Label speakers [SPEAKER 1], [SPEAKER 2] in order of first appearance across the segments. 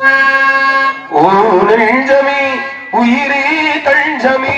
[SPEAKER 1] ஓ நெஞ்சமே உயிரே தஞ்சமே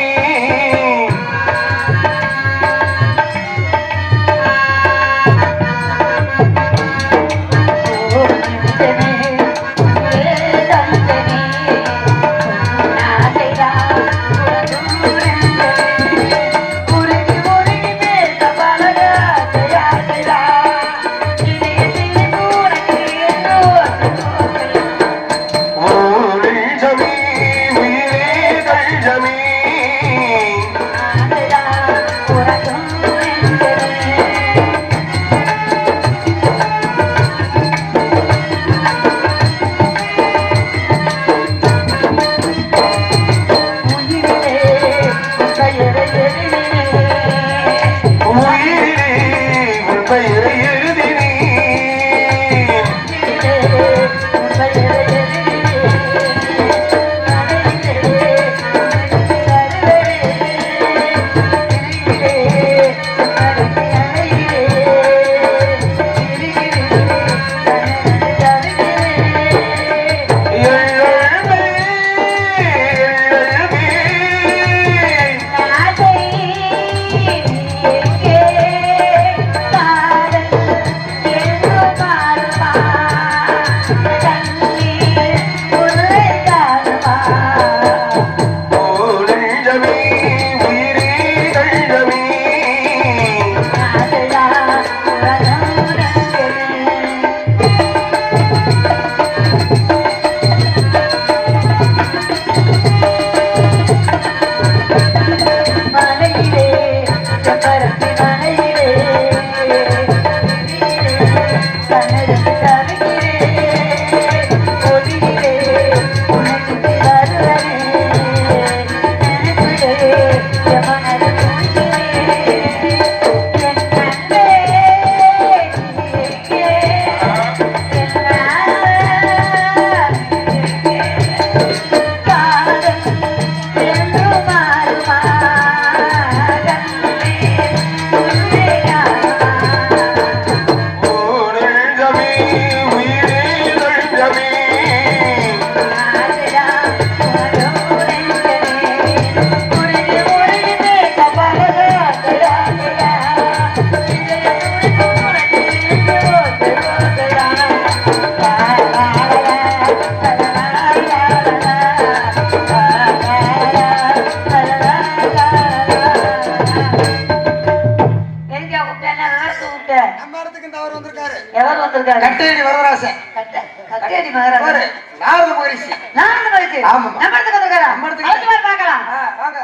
[SPEAKER 2] நம்ம இடத்துக்கு இந்த அவர் வந்திருக்காரு.
[SPEAKER 3] எவர் வந்திருக்காரு?
[SPEAKER 2] கட்டேரி வரதராசன்.
[SPEAKER 3] கட்ட- கட்டேரி மகாராஜா
[SPEAKER 2] பாரு, நாரத மகரிஷி.
[SPEAKER 3] நான் மகிழ்ச்சி
[SPEAKER 2] ஆமாம்மா.
[SPEAKER 3] நம்ம இடத்துக்கு வந்திருக்காரா?
[SPEAKER 2] நம்ம இடத்துக்கு.
[SPEAKER 3] அடுத்து வாங்க பார்க்கலாம்.
[SPEAKER 2] ஆ, வாங்க.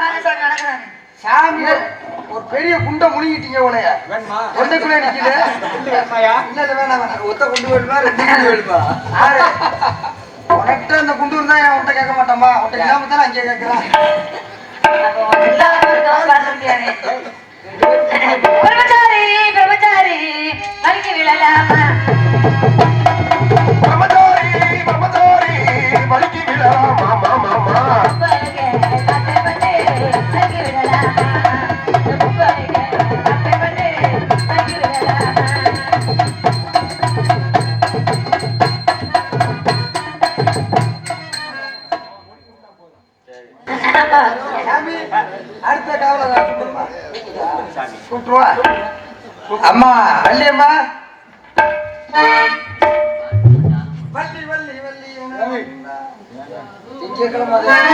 [SPEAKER 3] வாங்க சார் நடக்கிறாங்க
[SPEAKER 2] சாமி ஒரு பெரிய குண்டை முழுங்கிட்டீங்க உனைய தொண்டைக்குள்ளே நிக்குது. இல்ல இல்ல வேணாம் வேணாம். ஒத்த குண்டு வேணுமா ரெண்டு குண்டு வேணுமா? ஆறு. உனக்கிட்ட அந்த குண்டு இருந்தா என் உன்ட்ட கேட்க மாட்டாமா உன்ட்ட இல்லாம தானே அங்கே கேட்கறான். அடுத்த காவல கூப்பிட்டுருவா அம்மா
[SPEAKER 4] அல்லியம்மா
[SPEAKER 2] कार्यक्रम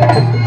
[SPEAKER 2] Thank
[SPEAKER 4] you.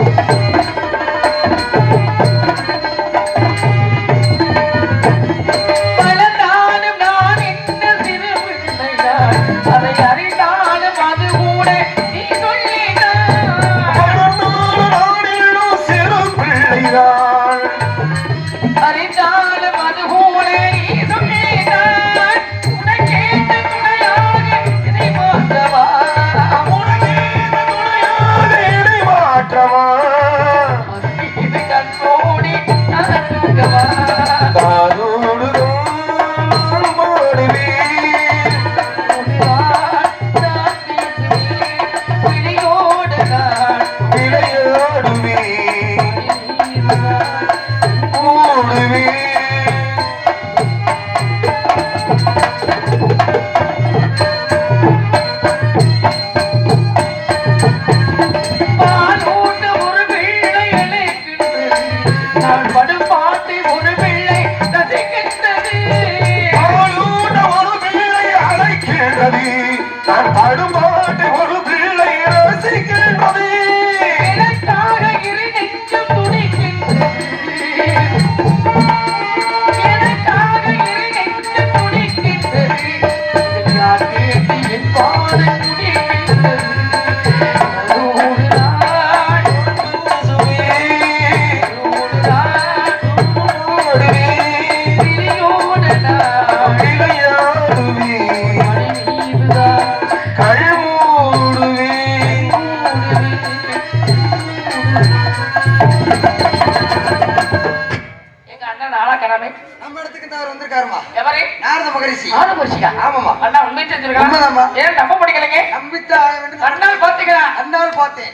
[SPEAKER 4] முடிச்சிக்கா
[SPEAKER 2] ஆமாமா
[SPEAKER 4] அண்ணா உண்மை செஞ்சிருக்கான்
[SPEAKER 2] உண்மைதாம்மா.
[SPEAKER 4] ஏன் நம்ப முடிக்கலைங்க
[SPEAKER 2] நம்பித்தான் ஆக வேண்டும்.
[SPEAKER 4] கண்ணால் பாத்துக்கிறா
[SPEAKER 2] அண்ணால் பார்த்தேன்.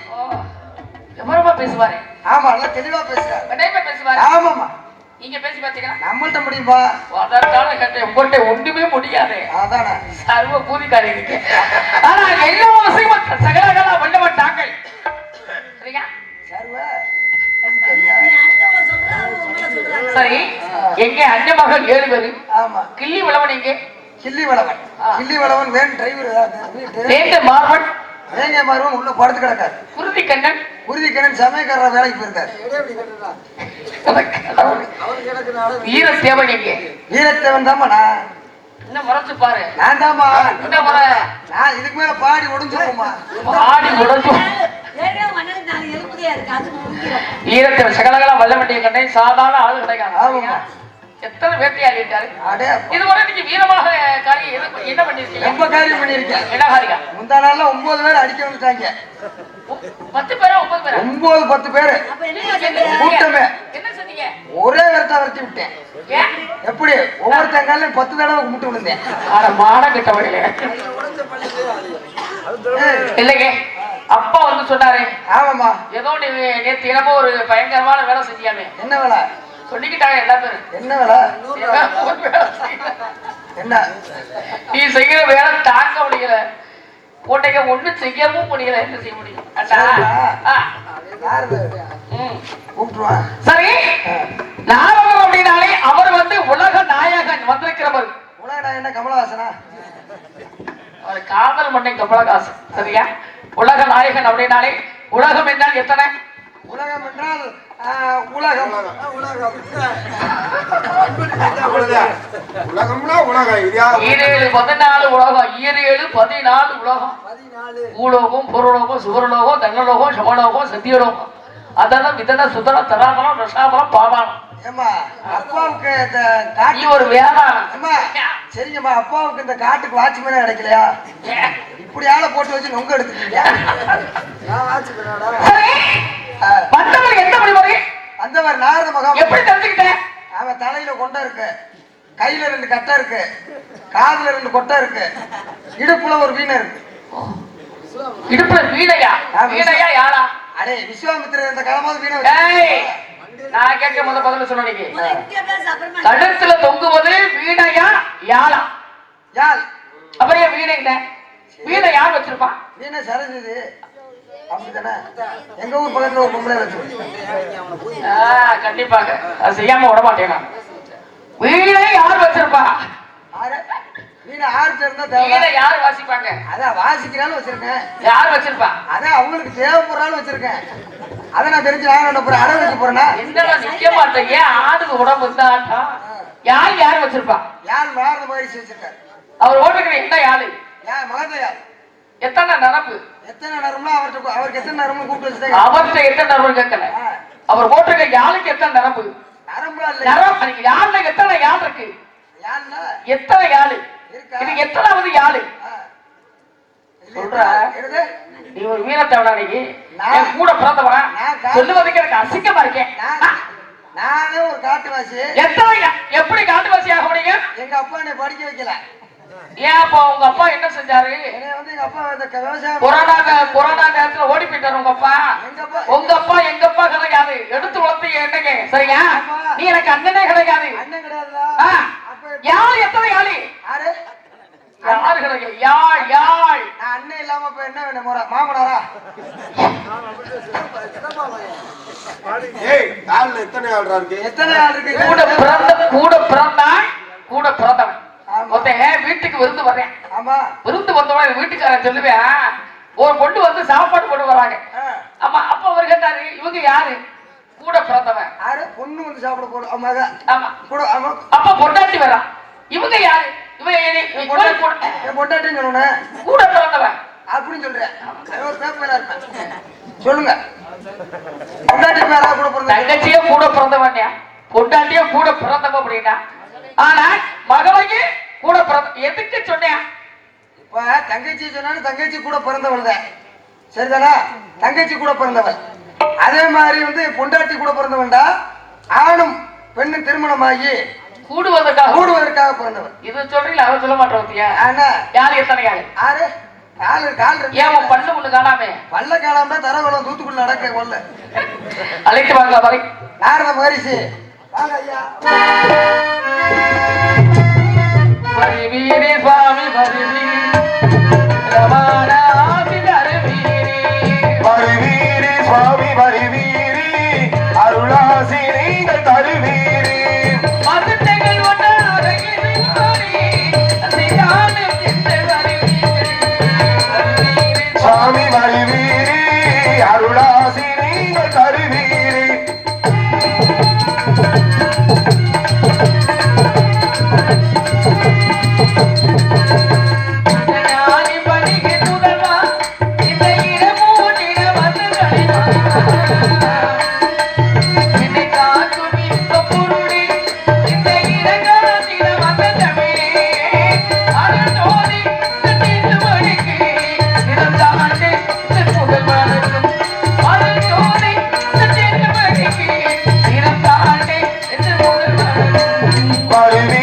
[SPEAKER 4] விவரமா பேசுவாரு.
[SPEAKER 2] ஆமா நல்லா தெளிவா பேசுறாரு.
[SPEAKER 4] கட்டாயமா பேசுவாரு.
[SPEAKER 2] ஆமாமா
[SPEAKER 4] நீங்க பேசி பாத்தீங்களா
[SPEAKER 2] நம்மள்ட்ட
[SPEAKER 4] அதற்கான உங்கள்கிட்ட ஒண்ணுமே முடியாது.
[SPEAKER 2] அதானே.
[SPEAKER 4] சர்வ பூதிக்காரி இருக்கு. ஆனா எல்லா விஷயமும் சகலகளா வல்லவன் தாங்கள் சரியா?
[SPEAKER 2] சர்வ
[SPEAKER 4] சரி. எங்க ஏழு பேரு
[SPEAKER 2] ஆமா.
[SPEAKER 4] கிள்ளி விளவன் எங்க
[SPEAKER 2] கிள்ளி வளவன். கிள்ளி வளவன் வேன் டிரைவர் வீட்டு
[SPEAKER 4] தேங்க மார்பன்
[SPEAKER 2] வேங்க உள்ள படுத்து கிடக்காரு.
[SPEAKER 4] குருதி கண்ணன்.
[SPEAKER 2] உறுதி கிணன் சமயக்காரர் வேலைக்கு போயிருக்காரு.
[SPEAKER 4] வீர சேவன் எங்க?
[SPEAKER 2] வீரத்தேவன் நான்.
[SPEAKER 4] இன்னும் முறைச்சு பாரு.
[SPEAKER 2] நான்
[SPEAKER 4] முறை.
[SPEAKER 2] நான் இதுக்கு மேல பாடி ஒடிஞ்சிருவோமா
[SPEAKER 4] ஆடி உடஞ்சும் ஈரத்தில் சகலகலா வல்ல வேண்டிய கண்ணை சாதாரண ஆளு கிடைக்காது. எத்தனை வேட்டையாடி இருக்காரு
[SPEAKER 2] அடே
[SPEAKER 4] இதுவரை நீங்க வீரமாக காரியம் என்ன பண்ணிருக்கீங்க?
[SPEAKER 2] ரொம்ப காரியம் பண்ணியிருக்கேன்
[SPEAKER 4] என்ன காரியா
[SPEAKER 2] முந்தா நாள்ல ஒன்பது பேர் அடிக்க வந்துட்டாங்க.
[SPEAKER 4] பத்து பேரா ஒன்பது பேரா?
[SPEAKER 2] ஒன்பது பத்து பேரு. கூட்டமே.
[SPEAKER 4] என்ன சொன்னீங்க?
[SPEAKER 2] ஒரே விரட்டி விட்டேன். எப்படி? ஒவ்வொருத்தங்காலையும் பத்து தடவை கும்பிட்டு விழுந்தேன்.
[SPEAKER 4] ஆனா மான கிட்டவர்களே. இல்லைங்க. அப்பா வந்து சொன்னாரு
[SPEAKER 2] ஆமாம்மா.
[SPEAKER 4] ஏதோ நீ நேத்து என்னமோ ஒரு பயங்கரமான வேலை செஞ்சியாமே.
[SPEAKER 2] என்ன வேலை?
[SPEAKER 4] சொல்லிக்கிட்டாங்க எல்லா பேரும்.
[SPEAKER 2] என்ன வேலை. என்ன?
[SPEAKER 4] நீ செய்யற வேலை தாங்க முடியல. உன்னைக்கு ஒண்ணு செய்யவும் முடியல என்ன செய்ய முடியும்? சரி. நாரதர் அப்படின்னாலே அவர் வந்து உலக நாயகன் வந்திருக்கிறவர்.
[SPEAKER 2] உலகடா என்ன கமலஹாசனா?
[SPEAKER 4] அவர் காதல் மண்ணை கமலஹாசன் சரியா? உலக நாயகன் அப்படின்னாலே உலகம் என்றால் எத்தனை?
[SPEAKER 2] உலகம் என்றால் உலகம்.
[SPEAKER 1] உலகம்னா உலகம்
[SPEAKER 4] ஈரேழு பதினாலு உலகம் ஈரேழு பதினாலு உலகம். பூலோகம் பொருளோகம் சுவரலோகம் தன்னலோகம் சமலோகம் சத்தியலோகம் அதனம் இதன சுதனம் தராதனம் ரசாபலம் பாவானம்
[SPEAKER 2] ஏம்மா அப்பாவுக்கு இந்த காட்டு
[SPEAKER 4] ஒரு
[SPEAKER 2] அம்மா சரிங்கம்மா அப்பாவுக்கு இந்த காட்டுக்கு வாட்ச்மேனே கிடைக்கலையா? இப்படி ஆளை போட்டு வச்சு நொங்க
[SPEAKER 4] எந்த வழிமுறை
[SPEAKER 2] வந்தவர் நாரத மகாம்
[SPEAKER 4] எப்படி தெரிஞ்சுக்கிட்டேன்
[SPEAKER 2] அவன் தலையில கொண்டை இருக்கு. கையில ரெண்டு கட்டை இருக்கு. காதுல ரெண்டு கொட்டை இருக்கு. இடுப்புல ஒரு வீணை இருக்கு.
[SPEAKER 4] இடுப்புல வீணையா? வீணையா யாரா?
[SPEAKER 2] அடே விஸ்வாமித்திரர் இந்த காலமாவது வீணை
[SPEAKER 4] நான் கேட்க முத பதில் சொன்ன நீங்க கழுத்துல தொங்குவது வீணையா யாழா
[SPEAKER 2] யாழ்
[SPEAKER 4] அப்புறம் வீணை இல்ல வீணை யார் வச்சிருப்பா?
[SPEAKER 2] வீணை சரஞ்சது எங்க ஊர் பக்கத்துல ஒரு பொம்பளை வச்சு
[SPEAKER 4] கண்டிப்பாக. அது செய்யாம விட மாட்டேன் நான். வீணை யார் வச்சிருப்பா?
[SPEAKER 2] வீணை ஆறுட்டு இருந்தா தேவை
[SPEAKER 4] யார் வாசிப்பாங்க?
[SPEAKER 2] அதான் வாசிக்கிறாலும் வச்சிருக்கேன்.
[SPEAKER 4] யார் வச்சிருப்பா?
[SPEAKER 2] அதான் அவங்களுக்கு தேவைப்படுறாலும் வச்சிருக்கேன். அதை நான் தெரிஞ்சு நான் போறேன்? அடை வைக்க போறேன்னா
[SPEAKER 4] என்னடா நிக்க மாட்டேங்க ஆடுக்கு உடம்பு இருந்தாட்டா யார் யார் வச்சிருப்பா?
[SPEAKER 2] யார் நாரத மகிழ்ச்சி வச்சிருக்காரு
[SPEAKER 4] அவர் ஓட்டுக்கிற என்ன யாரு?
[SPEAKER 2] யார் மகத யார்?
[SPEAKER 4] எத்தனை நரம்பு
[SPEAKER 2] எத்தனை நேரம்னா அவர்கிட்ட அவருக்கு எத்தனை நேரமும் கூப்பிட்டு வச்சுட்டாங்க.
[SPEAKER 4] அவர்கிட்ட எத்தனை நரம்பு கேட்கல. அவர் ஓட்டுக்கிற யாருக்கு எத்தனை நரம்பு?
[SPEAKER 2] நரம்புலாம் இல்லை
[SPEAKER 4] நரம் அதுக்கு யாருல எத்தனை யாழ் இருக்கு?
[SPEAKER 2] யாருன்னா?
[SPEAKER 4] எத்தனை யாழ் இது எத்தனாவது யாழ். சொல்றா. நீ ஒரு வீரத்தவனா நீ
[SPEAKER 2] நான்
[SPEAKER 4] கூட பிறந்தவனா? சொல்லுவதுக்கு எனக்கு அசிங்கமா இருக்கேன்
[SPEAKER 2] நான்
[SPEAKER 4] ஆ,
[SPEAKER 2] நானே ஒரு காட்டுவாசி.
[SPEAKER 4] எத்தனை எப்படி காட்டுவாசி ஆக முடியுங்க
[SPEAKER 2] எங்க அப்பா என்னை படிக்க வைக்கல.
[SPEAKER 4] ஏன் அப்பா உங்க அப்பா என்ன செஞ்சாரு?
[SPEAKER 2] என்னை வந்து எங்க அப்பா இந்த க- விவசாயம்
[SPEAKER 4] கொரோனா கொரோனா நேரத்துல ஓடி போயிட்டாரு உங்க அப்பா.
[SPEAKER 2] எங்க அப்பா
[SPEAKER 4] உங்க அப்பா எங்க அப்பா கிடையாது. எடுத்து வளர்த்து என்னங்க? சரியா? நீ எனக்கு அண்ணனே கிடையாது. யாழ் எத்தனை யாழி
[SPEAKER 2] யாரு?
[SPEAKER 4] யாரு கிடையாது. யாழ். யாழ்
[SPEAKER 2] அண்ணன் இல்லாம இப்ப என்ன வேணும்? மாமனாரா?
[SPEAKER 1] ஏய் கால்ல எத்தனை ஆள்றா இருக்கு?
[SPEAKER 2] எத்தனை ஆள் இருக்கு?
[SPEAKER 4] கூட பிறந்த கூட பிறந்தான் கூட பிறந்தவன்.
[SPEAKER 2] ஆமா.
[SPEAKER 4] ஒருத்தன் வீட்டுக்கு விருந்து வர்றேன்.
[SPEAKER 2] ஆமா.
[SPEAKER 4] விருந்து வந்தவன் வீட்டுக்காரன் சொல்லுவேன் ஒரு பொண்ணு வந்து சாப்பாடு போட்டு வராங்க. ஆமா அப்ப அவர் கேட்டாரு இவங்க யாரு? கூட பிறந்தவன்.
[SPEAKER 2] யாரு? பொண்ணு வந்து சாப்பிட அவன் மக.
[SPEAKER 4] ஆமா.
[SPEAKER 2] கூட ஆமா.
[SPEAKER 4] அப்ப பொண்டாட்டி வரான் இவங்க யாரு? இவன்
[SPEAKER 2] பொண்டாட்டின்னு சொன்னேன்.
[SPEAKER 4] கூட பிறந்தவன்.
[SPEAKER 2] அப்படின்னு சொல்றேன் ஒரு இருப்பேன். சொல்லுங்க. பொண்டாட்டி பேரா கூட பிறந்த
[SPEAKER 4] தங்கச்சியே கூட பிறந்தவன்யா பொண்டாட்டியே கூட பிறந்தவன் அப்படின்னா. ஆனா மகளையே கூட பிறந்த எதுக்கு சொன்னேன்?
[SPEAKER 2] இப்ப தங்கச்சி சொன்னாலும் தங்கச்சி கூட பிறந்தவள் தான். சரிதானா? தங்கச்சி கூட பிறந்தவள். அதே மாதிரி வந்து பொண்டாட்டி கூட பிறந்தவன்டா ஆணும் பெண்ணும் திருமணமாகி
[SPEAKER 4] கூடுவதற்காக.
[SPEAKER 2] கூடுவதற்காக பிறந்தவள்.
[SPEAKER 4] இது சொல்றீங்களா? அதை சொல்ல மாட்டோம்
[SPEAKER 2] ஆனா
[SPEAKER 4] யாரு? எத்தனை யாரு
[SPEAKER 2] யாரு? கால்
[SPEAKER 4] ஏன் பண்ணு ஒண்ணு காணாமே?
[SPEAKER 2] வல்ல காலம் தான் தரகுளம் தூத்துக்குள்ள நடக்க கொல்ல
[SPEAKER 4] அழைத்து வாங்க வரை.
[SPEAKER 2] நாரத மகரிஷி? வாங்க ஐயா.
[SPEAKER 4] வருவீரே சுவாமி வருவீரே
[SPEAKER 1] பருவி